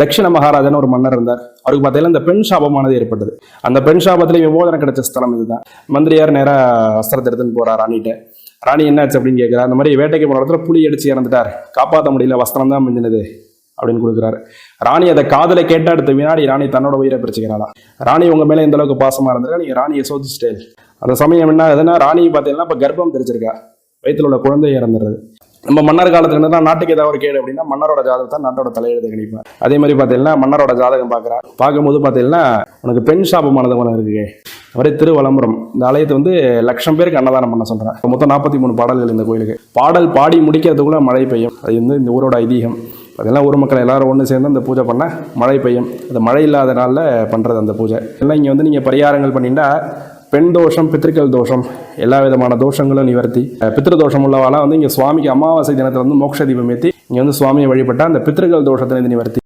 தட்சிண மகாராஜன் ஒரு மன்னர் இருந்தார். அவருக்கு பார்த்தீங்கன்னா இந்த பெண் சாபமானது ஏற்பட்டது. அந்த பெண் சாபத்திலே விமோதனம் கிடைச்ச ஸ்தலம் இதுதான். மந்திரியார் நேராக அஸ்திரத்தை எடுத்துன்னு போறார் ராணிகிட்ட. ராணி என்னாச்சு அப்படின்னு கேட்குறா அந்த மாதிரி வேட்டைக்கு போன இடத்துல புலி அடிச்சு இறந்துட்டார். காப்பாற்ற முடியல வஸ்திரம் தான் மிஞ்சினது அப்படின்னு கொடுக்குறாரு. ராணி அதை காதலை கேட்ட அடுத்த வினாடி ராணி தன்னோட உயிரை பிரிச்சுக்கிறாளா ராணி உங்க மேல எந்த அளவுக்கு பாசமா இருந்திருக்கா? நீங்க ராணியை சோதிச்சிட்டே அந்த சமயம் என்ன ஆகுதுன்னா ராணி பார்த்தீங்கன்னா இப்போ கர்ப்பம் தெரிச்சிருக்கா வயிற்றுல உள்ள குழந்தை இறந்துடுறது. நம்ம மன்னர் காலத்துல இருந்தா நாட்டுக்கு ஏதாவது ஒரு கேடு அப்படின்னா மன்னரோட ஜாதகத்தை நாட்டோட தலையெழுத்து கணிப்பேன். அதே மாதிரி பார்த்தீங்கன்னா மன்னரோட ஜாதகம் பார்க்குறா பார்க்கும்போது பார்த்தீங்கன்னா உனக்கு பெண் சாபமானது ஒன்று இருக்கு அவரே திருவலம்புரம். இந்த ஆலயத்தை வந்து லட்சம் பேருக்கு அன்னதானம் பண்ண சொல்கிறேன் இப்போ மொத்தம் நாற்பத்தி மூணு பாடல்கள் இந்த கோயிலுக்கு. பாடல் பாடி முடிக்கிறதுக்குள்ள மழை பெய்யும். அது வந்து இந்த ஊரோட ஐதீகம். அதெல்லாம் ஊர் மக்கள் எல்லாரும் ஒன்று சேர்ந்து அந்த பூஜை பண்ண மழை பெய்யும். அது மழை இல்லாத நாளில் பண்ணுறது அந்த பூஜை. எல்லாம் இங்கே வந்து நீங்கள் பரிகாரங்கள் பண்ணிட்டா பெண் தோஷம் பித்திருக்கள் தோஷம் எல்லா விதமான தோஷங்களும் நிவர்த்தி. பித்திருதோஷம் தோஷம் உள்ளவாலாம் வந்து இங்கே சுவாமிக்கு அமாவாசை தினத்தில் வந்து மோட்ச தீபம் ஏற்றி இங்கே வந்து சுவாமியை வழிபட்டால் அந்த பித்திருக்கள் தோஷத்தை நிவர்த்தி.